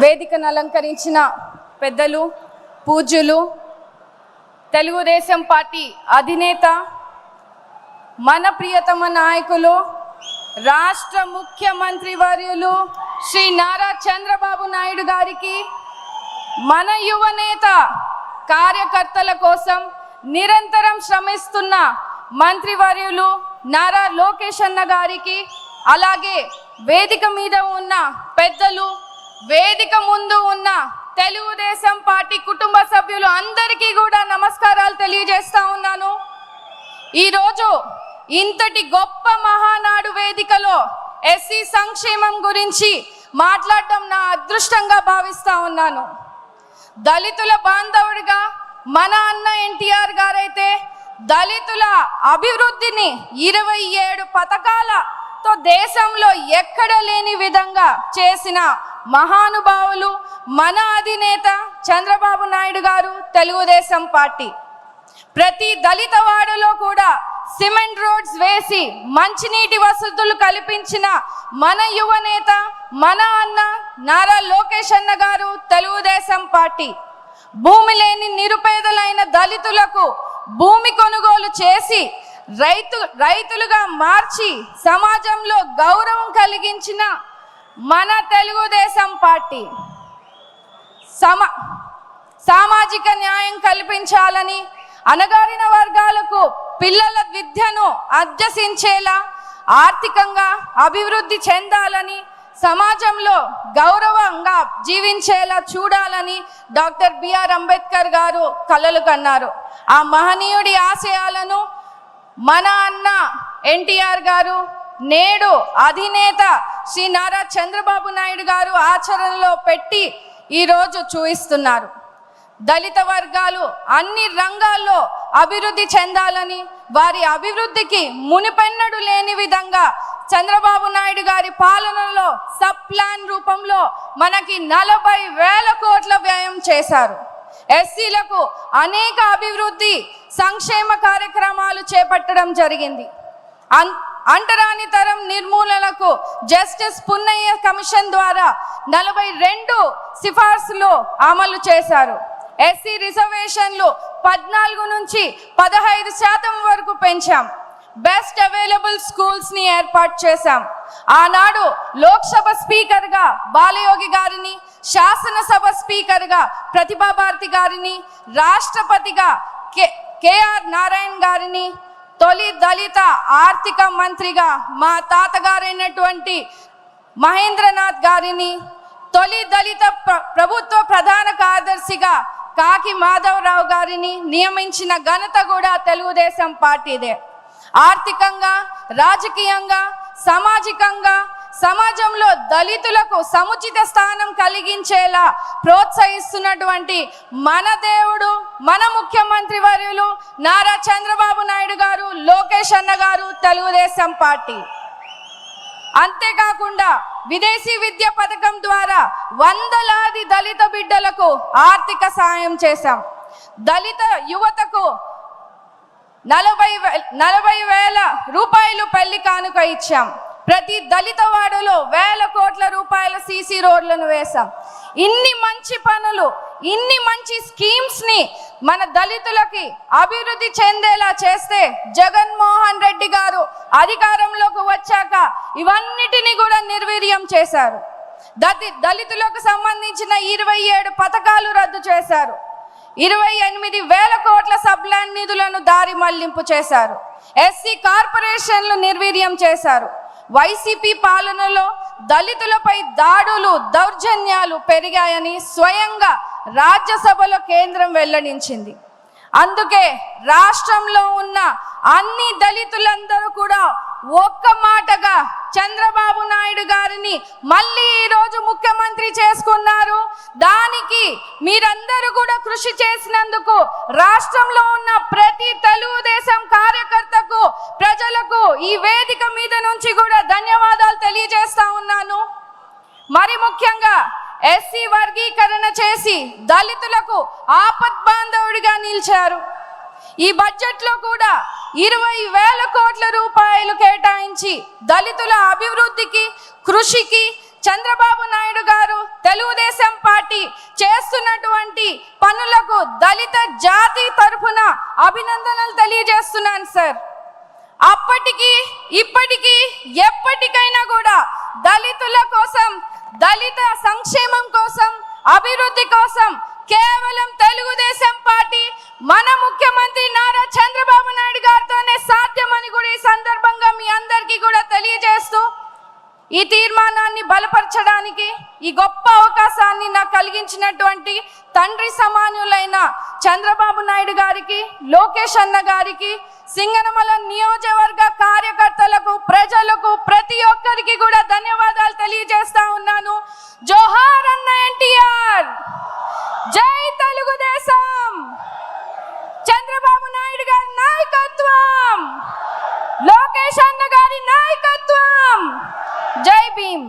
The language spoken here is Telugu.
వేదికను అలంకరించిన పెద్దలు పూజ్యులు తెలుగుదేశం పార్టీ అధినేత మన ప్రియతమ నాయకులు రాష్ట్ర ముఖ్యమంత్రి వర్యులు శ్రీ నారా చంద్రబాబు నాయుడు గారికి మన యువనేత కార్యకర్తల కోసం నిరంతరం శ్రమిస్తున్న మంత్రివర్యులు నారా లోకేష్ అన్న గారికి అలాగే వేదిక మీద ఉన్న పెద్దలు వేదిక ముందు ఉన్న తెలుగుదేశం పార్టీ కుటుంబ సభ్యులు అందరికీ కూడా నమస్కారాలు తెలియజేస్తా ఉన్నాను. ఈరోజు ఇంతటి గొప్ప మహానాడు వేదికలో ఎస్సీ సంక్షేమం గురించి మాట్లాడటం నా అదృష్టంగా భావిస్తా ఉన్నాను. దళితుల బాంధవుడిగా మన అన్న ఎన్టీఆర్ గారైతే దళితుల అభివృద్ధిని ఇరవై ఏడు పథకాలతో దేశంలో ఎక్కడ లేని విధంగా చేసిన మహానుభావులు మన అధినేత చంద్రబాబు నాయుడు గారు తెలుగుదేశం పార్టీ. ప్రతి దళిత వాడలో కూడా సిమెంట్ రోడ్స్ వేసి మంచినీటి వసతులు కల్పించిన మన యువనేత మన అన్న నారా లోకేష్ అన్న గారు తెలుగుదేశం పార్టీ. భూమి లేని నిరుపేదలైన దళితులకు భూమి కొనుగోలు చేసి రైతు రైతులుగా మార్చి సమాజంలో గౌరవం కలిగించిన మన తెలుగుదేశం పార్టీ సమ సామాజిక న్యాయం కల్పించాలని అణగారిన వర్గాలకు పిల్లల విద్యను అభ్యసించేలా ఆర్థికంగా అభివృద్ధి చెందాలని సమాజంలో గౌరవంగా జీవించేలా చూడాలని డాక్టర్ బిఆర్ అంబేద్కర్ గారు కలలు కన్నారు. ఆ మహనీయుడి ఆశయాలను మన అన్న ఎన్టీఆర్ గారు నేడు అధినేత శ్రీ నారా చంద్రబాబు నాయుడు గారు ఆచరణలో పెట్టి ఈరోజు చూయిస్తున్నారు దళిత వర్గాలు అన్ని రంగాల్లో అభివృద్ధి చెందాలని వారి అభివృద్ధికి మునిపెన్నడు లేని విధంగా చంద్రబాబు నాయుడు గారి పాలనలో సబ్ ప్లాన్ రూపంలో మనకి నలభై వేల కోట్ల వ్యయం చేశారు. ఎస్సీలకు అనేక అభివృద్ధి సంక్షేమ కార్యక్రమాలు చేపట్టడం జరిగింది. అన్ అంటరాని తరం నిర్మూలనకు జస్టిస్ పున్నయ్య కమిషన్ ద్వారా నలభై రెండు సిఫార్సులు అమలు చేశారు. ఎస్సీ రిజర్వేషన్లు పద్నాలుగు నుంచి పదహైదు శాతం వరకు పెంచాం. బెస్ట్ అవైలబుల్ స్కూల్స్ని ఏర్పాటు చేశాం. ఆనాడు లోక్సభ స్పీకర్గా బాలయోగి గారిని శాసనసభ స్పీకర్గా గారిని రాష్ట్రపతిగా కె కేఆర్ నారాయణ్ గారిని తొలి దళిత ఆర్థిక మంత్రిగా మా తాతగారైనటువంటి మహేంద్రనాథ్ గారిని తొలి దళిత ప్ర- ప్రభుత్వ ప్రధాన కార్యదర్శిగా కాకి మాధవరావు గారిని నియమించిన ఘనత కూడా తెలుగుదేశం పార్టీదే ఆర్థికంగా రాజకీయంగా సామాజికంగా సమాజంలో దళితులకు సముచిత స్థానం కలిగించేలా ప్రోత్సహిస్తున్నటువంటి మన దేవుడు మన ముఖ్యమంత్రి వర్యులు నారా చంద్రబాబు నాయుడు గారు లోకేష్ అన్న గారు తెలుగుదేశం పార్టీ. అంతేకాకుండా విదేశీ విద్య పథకం ద్వారా వందలాది దళిత బిడ్డలకు ఆర్థిక సాయం చేశాం. దళిత యువతకు నలభై వే- నలభై వేల రూపాయలు పెళ్ళి కానుక ఇచ్చాం. ప్రతి దళిత వాడలో వేల కోట్ల రూపాయల సీసీ రోడ్లను వేశాం. ఇన్ని మంచి పనులు ఇన్ని మంచి స్కీమ్స్ని మన దళితులకి అభివృద్ధి చెందేలా చేస్తే జగన్మోహన్ రెడ్డి గారు అధికారంలోకి వచ్చాక ఇవన్నిటిని కూడా నిర్వీర్యం చేశారు. దళి దళితులకు సంబంధించిన ఇరవై ఏడు పథకాలు రద్దు చేశారు. ఇరవై ఎనిమిది వేల కోట్ల సబ్లాండ్ నిధులను దారి మళ్ళింపు చేశారు. ఎస్సీ కార్పొరేషన్లు నిర్వీర్యం చేశారు. వైసీపీ పాలనలో దళితులపై దాడులు దౌర్జన్యాలు పెరిగాయని స్వయంగా రాజ్యసభలో కేంద్రం వెల్లడించింది. అందుకే రాష్ట్రంలో ఉన్న అన్ని దళితులందరూ కూడా ఒక్క మాటగా చంద్రబాబు నాయుడు గారిని మళ్ళీ ఈరోజు ముఖ్యమంత్రి చేసుకున్నారు. దానికి మీరందరూ కూడా కృషి చేసినందుకు రాష్ట్రంలో ఉన్న ప్రతి తెలుగుదేశం కార్యకర్తకు ప్రజలకు ఈ వేదిక మీద నుంచి కూడా ధన్యవాదాలు తెలియజేస్తా ఉన్నాను. మరి ముఖ్యంగా ఎస్సీ వర్గీకరణ చేసి దళితులకు ఆపద్బాంధవుడిగా నిలిచారు. ఈ బడ్జెట్లో కూడా ఇరవై వేల కోట్ల రూపాయలు కేటాయించి దళితుల అభివృద్ధికి కృషికి చంద్రబాబు నాయుడు గారు తెలుగుదేశం పార్టీ చేస్తున్నటువంటి పనులకు దళిత జాతి తరఫున అభినందనలు తెలియజేస్తున్నాను సార్. అప్పటికి ఇప్పటికీ ఎప్పటికైనా కూడా దళితుల కోసం దళిత సంక్షేమం కోసం అభివృద్ధి కోసం కేవలం తెలుగుదేశం పార్టీ మన ముఖ్యమంత్రి నారా చంద్రబాబు నాయుడు గారితోనే సాధ్యమని కూడా ఈ సందర్భంగా మీ అందరికీ కూడా తెలియజేస్తూ ఈ తీర్మానాన్ని బలపరచడానికి ఈ గొప్ప అవకాశాన్ని నాకు కలిగించినటువంటి తండ్రి సమానులైన చంద్రబాబు నాయుడు గారికి లోకేష్ అన్న గారికి సింగనమల నియోజకవర్గ కార్యకర్తలకు ప్రజలకు ప్రతి ఒక్కరికి కూడా ధన్యవాదాలు తెలియజేస్తా ఉన్నాను. జోహార్ అన్న ఎన్టీఆర్! జై తెలుగుదేశం! చంద్రబాబు నాయుడు గారి నాయకత్వం! లోకేష్ అన్న గారి నాయకత్వం! जय भीम।